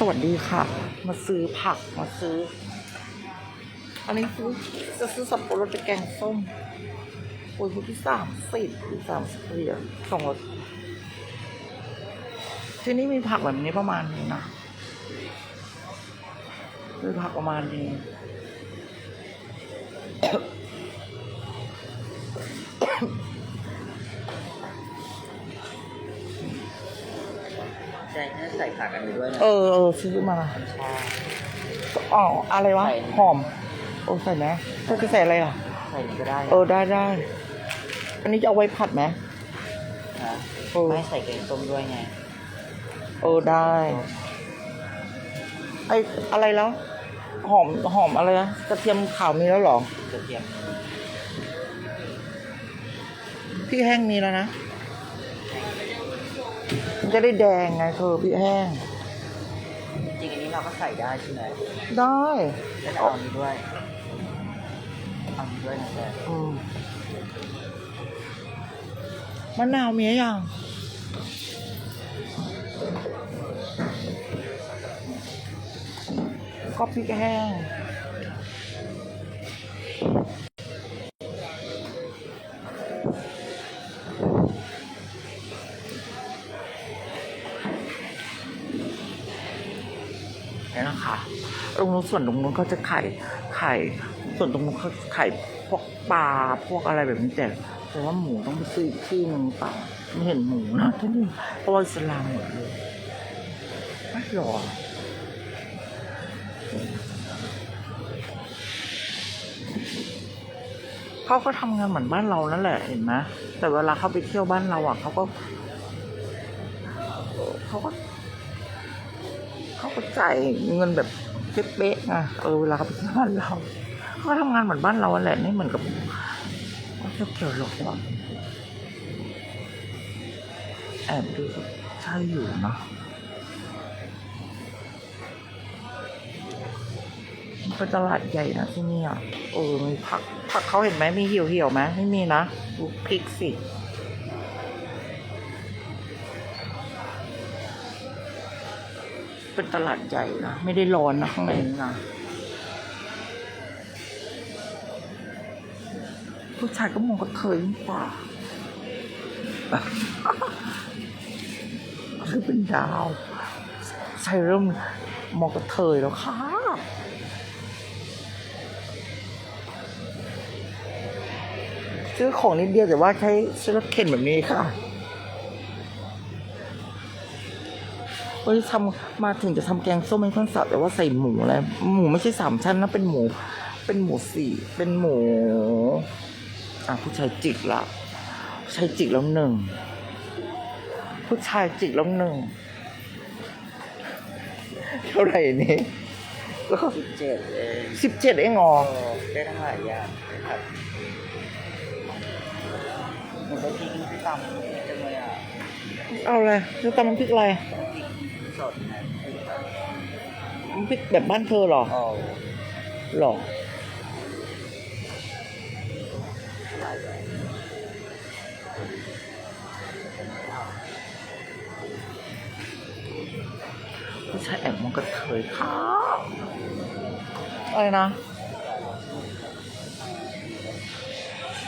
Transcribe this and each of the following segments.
สวัสดีค่ะ มาซื้อผักมาซื้อ อันนี้ซื้อจะซื้อสับปะรดไปแกงส้มโอ้ยพุที่สามสิบที่สามสิบเหรียญสองรถที่นี่มีผักแบบนี้ประมาณนี้นะมีผักประมาณนี้ เนี่ยใส่ผักอันนี้ด้วยนะเออเออซื้อมาชาอ๋ออะไรวะใส่หอม โอ้ใส่ไหมเธอจะใส่อะไรอะ ใส่นี่ก็ได้เออได้ได้ อันนี้จะเอาไว้ผัดไหมนะเออไม่ใส่แกงส้มด้วยไงเออได้ ไออะไรแล้ว หอมหอมอะไรนะกระเทียมขาวมีแล้วเหรอ กระเทียมพี่แห้งมีแล้วนะ มันจะได้แดงไงเธอพี่แห้ง จริงๆอันนี้เราก็ใส่ได้ใช่ไหมได้แต่เอาอันนี้ด้วยเอาอันนี้ด้วยนะแกอืมมะนาวมีหรือยังก็พริกแห้ง ตรงนู้นส่วนตรงนู้นเขาจะขายขายส่วนตรงนู้นเขาขายพวกปลาพวกอะไรแบบนี้แต่แต่ว่าหมูต้องไปซื้อที่หนึงเปล่าไม่เห็นหมูนะที่นี่เพราะว่าอิสลามหมดเลยไม่หรอเขาก็ทำงานเหมือนบ้านเรานั่นแหละเห็นไหมแต่เวลาเขาไปเที่ยวบ้านเราอะเขาก็เขาก็เขาก็จ่ายเงินแบบ เป๊ะๆไงเออเวลาเขาไปที่บ้านเราเขาก็ทำงานเหมือนบ้านเราแหละนี่เหมือนกับเขาเกี่ยวหรอกว่าแอบดูใช่อยู่นะเป็นตลาดใหญ่นะที่นี่อะเออมีผักผักเขาเห็นไหมมีเหี่ยวเหี่ยวไหมไม่มีนะดูพริกสิ เป็นตลาดใหญ่นะ ไม่ได้ร้อนนะข้างในน่ะผู้ชายก็มองกระเทยนี่ป่าคือเป็นดาวชายเริ่มมองกระเทยแล้วค่ะซื้อของนิดเดียวแต่ว่าใช้ใช้รถเข็นแบบนี้ค่ะ วันนี้ทำมาถึงจะทำแกงส้มเป็นข้นสับแต่ว่าใส่หมูแล้วหมูไม่ใช่สามชั้นนะเป็นหมู เป็นหมูสี่เป็นหมู อะผู้ชายจิกละผู้ชายจิกแล้วหนึ่งผู้ชายจิกแล้วหนึ่งเท่าไหร่นี่แล้วก็สิบเจ็ดเองสิบเจ็ดเองเหรอเออได้ทั้งหลายอย่างได้ผัดหนูไปพริกที่ตำจังเลยอะเอาเลยจะตำน้ำพริกอะไรพริก สดนะน้ำพริกแบบบ้านเธอเหรออ๋อหรอผู้ชายแอบมองกระเทยค่ะอะไรนะ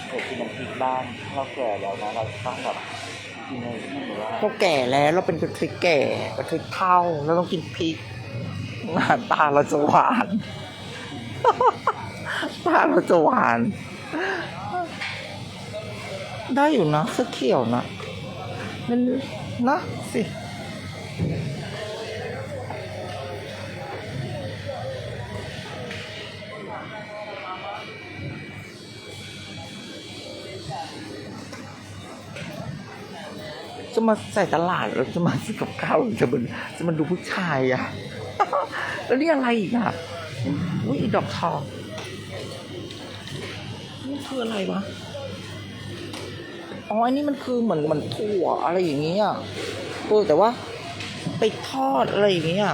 เดี๋ยวกินน้ำพริกบ้างเราแก่แล้วนะเราต้องแบบ กินอะไรที่มันแบบว่าเราแก่แล้วเราเป็นกระทิกแก่กระทิกเท่าเราต้องกินพริกหน้าตาเราจะหวานตาเราจะหวาน ได้อยู่นะเสื้อเขียวนะมันนะสิ มาใส่ตลาดหรือจะมาซื้อกับข้าวจะมาจะมาดูผู้ชายอะแล้วนี่อะไรอีกอะอุ้ยดอกทองนี่คืออะไรวะอ๋ออันนี้มันคือเหมือนเหมือนถั่วอะไรอย่างเงี้ยเออแต่ว่าไปทอดอะไรอย่างเงี้ย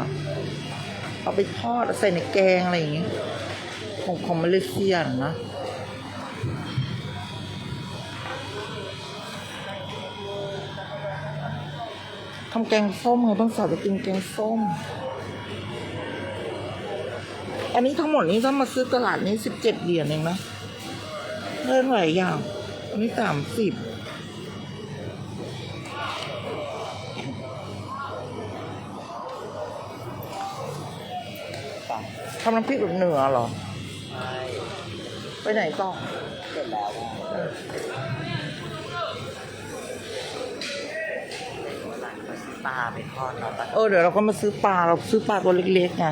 เอาไปทอดใส่ในแกงอะไรอย่างเงี้ยของของมาเลเซียนะ ทำแกงส้มไงต้องสาวจะกินแกงส้ม อันนี้ทั้งหมดนี้ถ้ามาซื้อตลาดนี้สิบเจ็ดเหรียญเองนะเล่นหลายอย่าง อันนี้สามสิบตังทำน้ำพริกแบบเหนือเหรอใช่ไปไหนต่อ เสร็จแล้วอะวันหลังก็ซื้อ ปลาไปทอดเนาปะเออเดี๋ยวเราก็มาซื้อปลาเราซื้อปลาตัวเล็กๆไง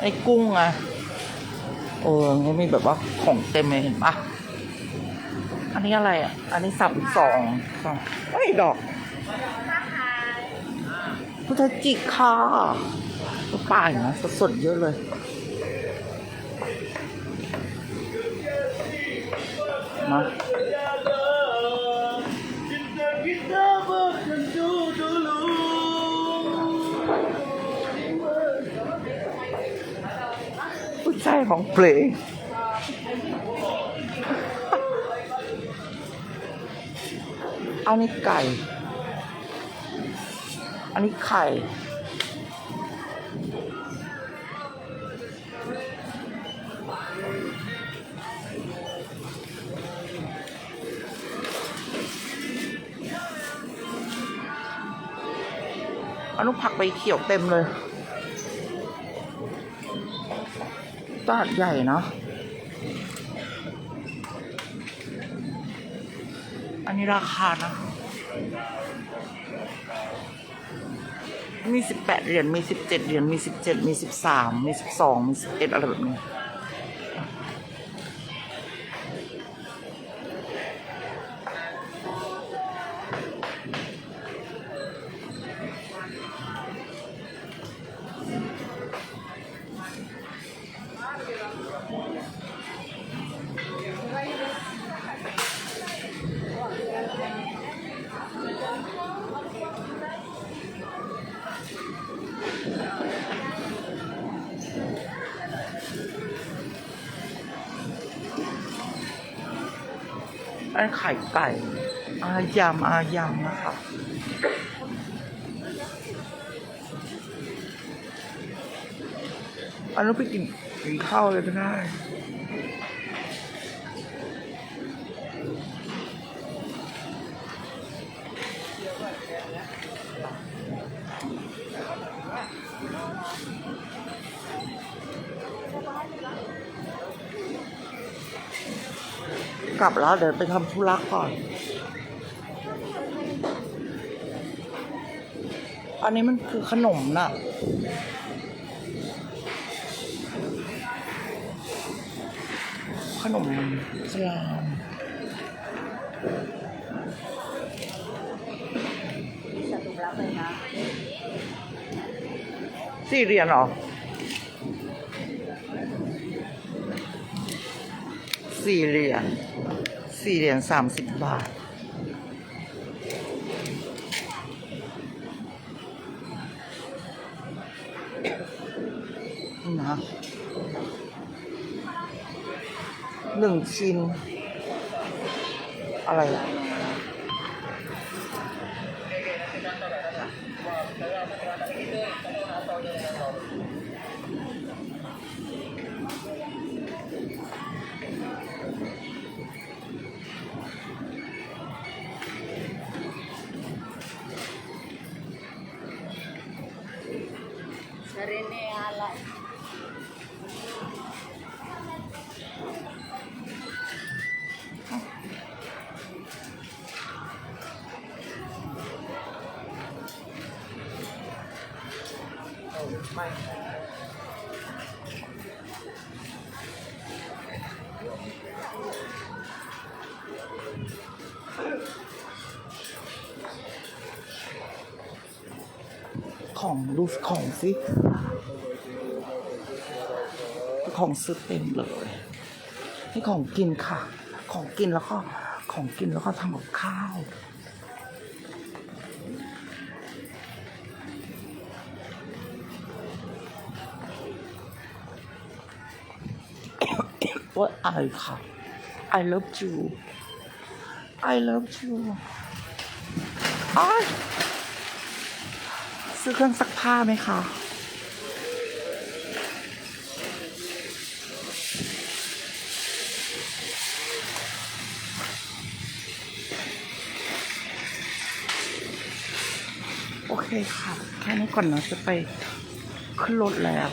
ไอ้กุ้งไงเออมันมีแบบว่าของเต็มเลยเห็นปะอันนี้อะไรอะ อันนี้สับสองสองเอ้ยดอกพุทธจิกค่ะตัวปลาอย่างนะสดๆเยอะเลยมา ชายของเพลงอันนี้ไก่ อันนี้ไข่ อนนู้นผักใบเขียวเต็มเลย ตลาดใหญ่เนาะ อันนี้ราคานะ มีสิบแปดเหรียญ มีสิบเจ็ดเหรียญ มีสิบเจ็ดมีสิบสามมีสิบสองมีสิบเอ็ดอะไรแบบนี้ อันไข่ไก่ อายำอายำนะครับอันนู้นไปกินกินข้าวเลยก็ได้ กลับแล้วเดี๋ยวไปทำธุระก่อน อันนี้มันคือขนมน่ะขนมสลามจะถูกรับเลยนะสี่เหรียญเหรอสี่เหรียญ สี่เหรียญสามสิบบาท นะหนึ่งชิ้น อะไรอะ ของดูของสิของซื้อเต็มเลยนี่ของกินค่ะ ของกินแล้วก็ของกินแล้วก็ทำกับข้าว What I ค่ะ I love you I love you อ้าย ซื้อเครื่องซักผ้าไหมคะ โอเคค่ะ แค่นี้ก่อนเนาะจะไปขึ้นรถแล้ว